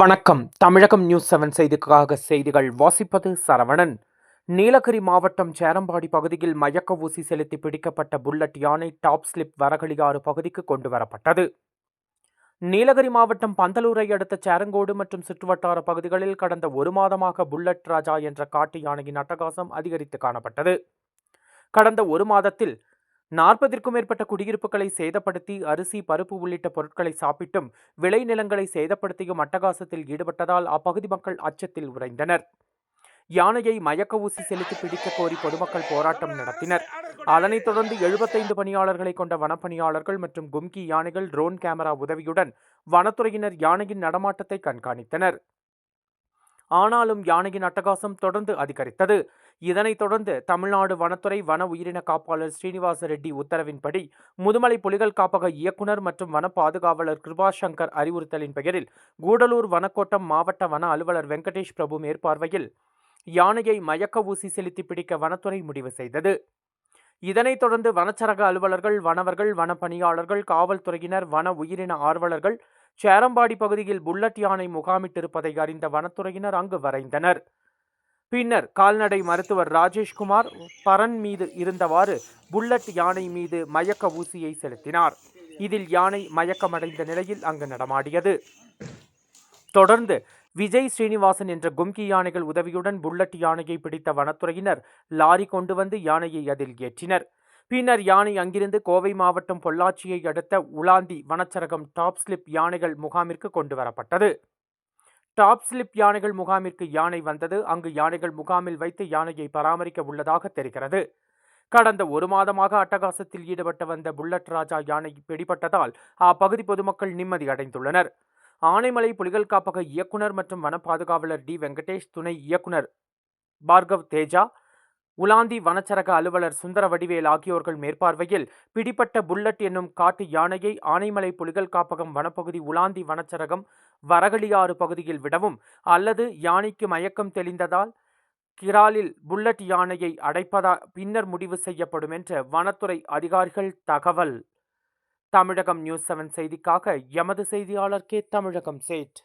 வணக்கம். தமிழகம் news seven செய்திக்காக செய்திகள் வாசிப்பது சரவணன். நீலகிரி மாவட்டம் சேரம்பாடி பகுதியில் மயக்க ஊசி செலுத்தி பிடிக்கப்பட்ட புல்லட் யானை டாப் ஸ்லிப் வரகளியாறு பகுதிக்கு கொண்டு வரப்பட்டது. நீலகிரி மாவட்டம் பந்தலூரை அடுத்த சேரங்கோடு மற்றும் சுற்றுவட்டார பகுதிகளில் கடந்த ஒரு மாதமாக புல்லட் ராஜா என்ற காட்டு யானையின் அட்டகாசம் அதிகரித்து காணப்பட்டது. கடந்த ஒரு மாதத்தில் நாற்பதிற்கும் மேற்பட்ட குடியிருப்புகளை சேதப்படுத்தி அரிசி பருப்பு உள்ளிட்ட பொருட்களை சாப்பிட்டும் விளைநிலங்களை சேதப்படுத்தியும் அட்டகாசத்தில் ஈடுபட்டதால் அப்பகுதி மக்கள் அச்சத்தில் உறைந்தனர். யானையை மயக்க ஊசி செலுத்தி பிடிக்க கோரி பொதுமக்கள் போராட்டம் நடத்தினர். அதனைத் தொடர்ந்து எழுபத்தைந்து பணியாளர்களை கொண்ட வனப்பணியாளர்கள் மற்றும் கும்கி யானைகள் ட்ரோன் கேமரா உதவியுடன் வனத்துறையினர் யானையின் நடமாட்டத்தை கண்காணித்தனர். ஆனாலும் யானையின் அட்டகாசம் தொடர்ந்து அதிகரித்தது. இதனைத் தொடர்ந்து தமிழ்நாடு வனத்துறை வன உயிரின காப்பாளர் ஸ்ரீனிவாச ரெட்டி உத்தரவின்படி முதுமலை புலிகள் காப்பக இயக்குனர் மற்றும் வன பாதுகாவலர் கிருபா சங்கர் அறிவுறுத்தலின் பெயரில் கூடலூர் வனக்கோட்டம் மாவட்ட வன அலுவலர் வெங்கடேஷ் பிரபு மேற்பார்வையில் யானையை மயக்க ஊசி செலுத்தி பிடிக்க வனத்துறை முடிவு செய்தது. இதனைத் தொடர்ந்து வனச்சரக அலுவலர்கள் வனவர்கள் வனப்பணியாளர்கள் காவல்துறையினர் வன உயிரின ஆர்வலர்கள் சேரம்பாடி பகுதியில் புல்லட் யானை முகாமிட்டிருப்பதை அறிந்த வனத்துறையினர் அங்கு வரைந்தனர். பின்னர் கால்நடை மருத்துவர் ராஜேஷ்குமார் பரன் மீது இருந்தவாறு புல்லட் யானை மீது மயக்க ஊசியை செலுத்தினார். இதில் யானை மயக்கமடைந்த நிலையில் அங்கு நடமாடியது. தொடர்ந்து விஜய் ஸ்ரீனிவாசன் என்ற கும்கி யானைகள் உதவியுடன் புல்லட் யானையை பிடித்த வனத்துறையினர் லாரி கொண்டு வந்து யானையை அதில் ஏற்றினர். பின்னர் யானை அங்கிருந்து கோவை மாவட்டம் பொள்ளாச்சியை அடுத்த உலாந்தி வனச்சரகம் டாப் ஸ்லிப் யானைகள் முகாமிற்கு கொண்டு வரப்பட்டது. டாப் ஸ்லிப் யானைகள் முகாமிற்கு யானை வந்தது. அங்கு யானைகள் முகாமில் வைத்து யானையை பராமரிக்க உள்ளதாக தெரிகிறது. கடந்த ஒரு மாதமாக அட்டகாசத்தில் ஈடுபட்டு வந்த புல்லட் ராஜா யானை பிடிபட்டதால் அப்பகுதி பொதுமக்கள் நிம்மதி அடைந்துள்ளனர். ஆனைமலை புலிகள் காப்பக இயக்குனர் மற்றும் வன பாதுகாவலர் டி. வெங்கடேஷ் துணை இயக்குனர் பார்கவ் தேஜா உலாந்தி வனச்சரக அலுவலர் சுந்தர வடிவேல் ஆகியோர்கள் மேற்பார்வையில் பிடிப்பட்ட புல்லட் என்னும் காட்டு யானையை ஆனைமலை புலிகள் காப்பகம் வனப்பகுதி உலாந்தி வனச்சரகம் வரகளியாறு பகுதியில் விடவும் அல்லது யானைக்கு மயக்கம் தெளிந்ததால் கிராலில் புல்லட் யானையை அடைப்பதா பின்னர் முடிவு செய்யப்படும் என்று வனத்துறை அதிகாரிகள் தகவல். தமிழகம் நியூஸ் செவன் செய்திக்காக எமது செய்தியாளர் கே. தமிழகம் சேட்.